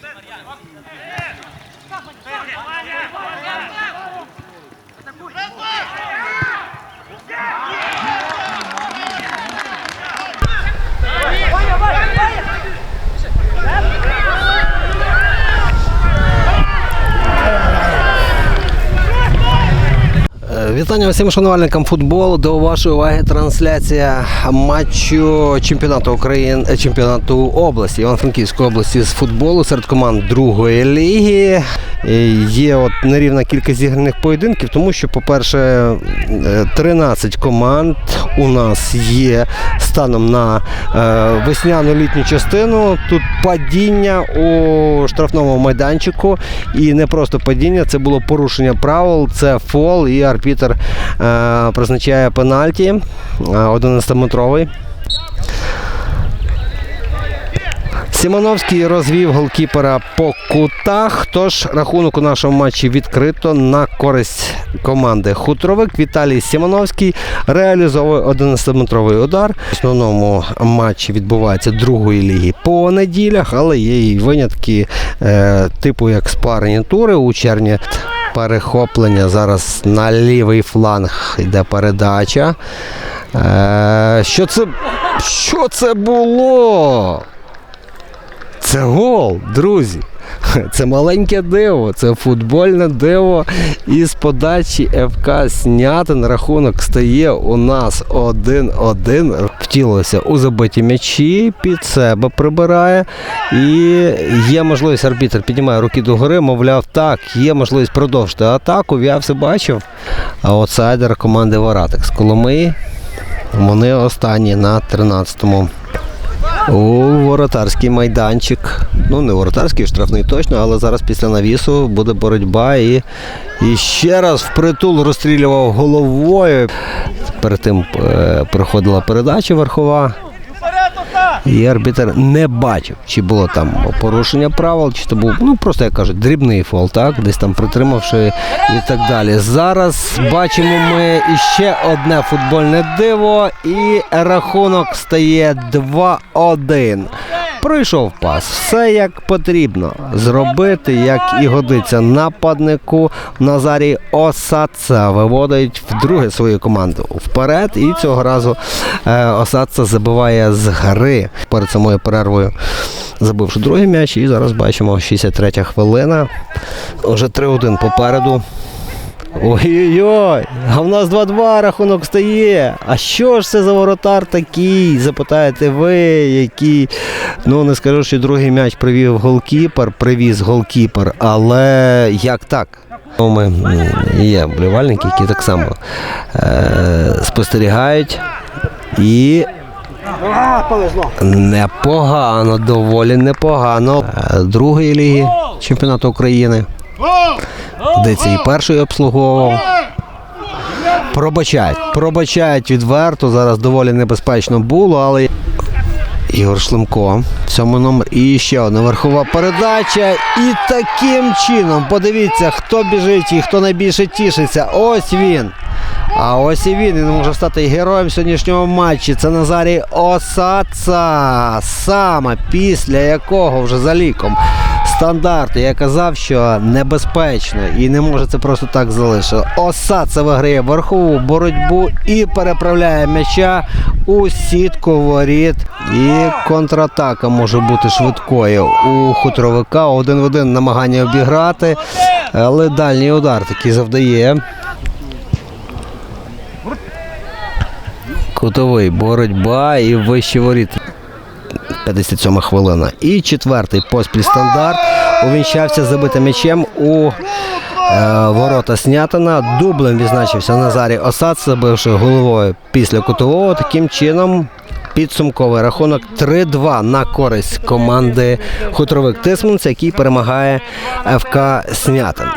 三二一上快点上快点 Вітання усім шанувальникам футболу. До вашої уваги трансляція матчу чемпіонату України, е, чемпіонату області, Івано-Франківської області з футболу серед команд другої ліги. Е, Є от нерівна кількість зіграних поєдинків, тому що, по-перше, е, 13 команд у нас є станом на е, весняну літню частину. Тут падіння у штрафному майданчику. І не просто падіння, це було порушення правил, це фол, і арбітр е, призначає пенальті е, 11-метровий. Сімоновський розвів голкіпера по кутах. Тож рахунок у нашому матчі відкрито на користь команди Хутровик. Віталій Сімоновський реалізовує 11-метровий удар. В основному матчі відбувається другої ліги по неділях, але є і винятки е, типу як спарені тури у червні. Перехоплення зараз на лівий фланг йде передача. Е, що це? Що це було? Це гол, друзі. Це маленьке диво, це футбольне диво. Із подачі ФК Снятин рахунок стає у нас 1-1. Втілилося у забиті м'ячі, під себе прибирає. І є можливість, арбітр піднімає руки догори, мовляв, так, є можливість продовжити атаку. Я все бачив. А аутсайдер команди Варатекс Коломиї. Вони останні на 13-му у воротарський майданчик. Ну, не воротарський, штрафний точно, але зараз після навісу буде боротьба і, і ще раз впритул розстрілював головою. Перед тим е, проходила передача верхова. І арбітер не бачив, чи було там порушення правил, чи то був, ну просто як кажуть, дрібний фол, так, десь там притримавши і так далі. Зараз бачимо ми іще одне футбольне диво, і рахунок стає 2-1. Пройшов пас, все як потрібно зробити, як і годиться нападнику. Назарій Осадца виводить вдруге свою команду вперед. І цього разу е, Осадца забиває з гри перед самою перервою, забивши другий м'яч. І зараз бачимо 63 хвилина. Уже 3-1 попереду. Ой-ой-ой, а в нас 2-2 рахунок стає. А що ж це за воротар такий? Запитаєте ви, який. Ну, не скажу, що другий м'яч привів голкіпер, привіз голкіпер, але як так? Ну, Ми є вболівальники, які так само е- спостерігають. І непогано, доволі непогано. Е, Другої ліги чемпіонату України. Це і перший обслуговував. Пробачають, пробачають відверто. Зараз доволі небезпечно було, але. Ігор Шлемко. В цьому номер. І ще одна верхова передача. І таким чином, подивіться, хто біжить і хто найбільше тішиться. Ось він. А ось і він. Він може стати героєм сьогоднішнього матчі. Це Назарій Осадца. Саме після якого вже за ліком стандарту. Я казав, що небезпечно і не може це просто так залишити. Осадца виграє верхову боротьбу і переправляє м'яча у сітку воріт. І контратака може бути швидкою у хутровика. Один в один намагання обіграти. Але дальній удар такий завдає. Кутовий боротьба і вищі воріт. 57 хвилина. І четвертий поспіль стандарт увінчався забитим м'ячем у е, ворота Снятина. Дублем відзначився Назарій Осад, забивши головою після кутового. Таким чином. Підсумковий рахунок 3-2 на користь команди Хутровик Тисменс, який перемагає ФК Снятин.